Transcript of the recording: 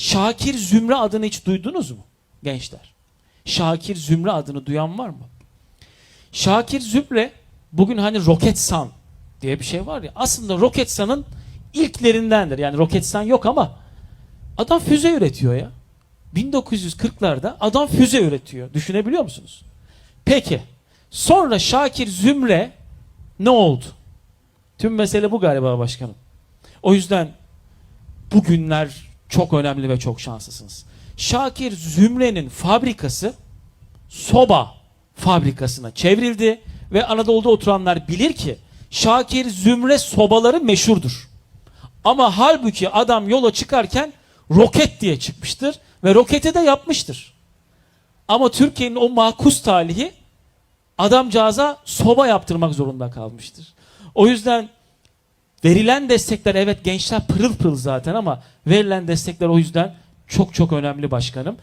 Şakir Zümre adını hiç duydunuz mu gençler? Şakir Zümre adını duyan var mı? Şakir Zümre bugün hani Roketsan diye bir şey var ya. Aslında Roketsan'ın ilklerindendir. Yani Roketsan yok ama adam füze üretiyor ya. 1940'larda adam füze üretiyor. Düşünebiliyor musunuz? Peki. Sonra Şakir Zümre ne oldu? Tüm mesele bu galiba başkanım. O yüzden bugünler çok önemli ve çok şanslısınız. Şakir Zümre'nin fabrikası soba fabrikasına çevrildi ve Anadolu'da oturanlar bilir ki Şakir Zümre sobaları meşhurdur. Ama halbuki adam yola çıkarken roket diye çıkmıştır ve roketi de yapmıştır. Ama Türkiye'nin o makus talihi adamcağıza soba yaptırmak zorunda kalmıştır. O yüzden verilen destekler evet gençler pırıl pırıl zaten ama verilen destekler o yüzden çok çok önemli başkanım.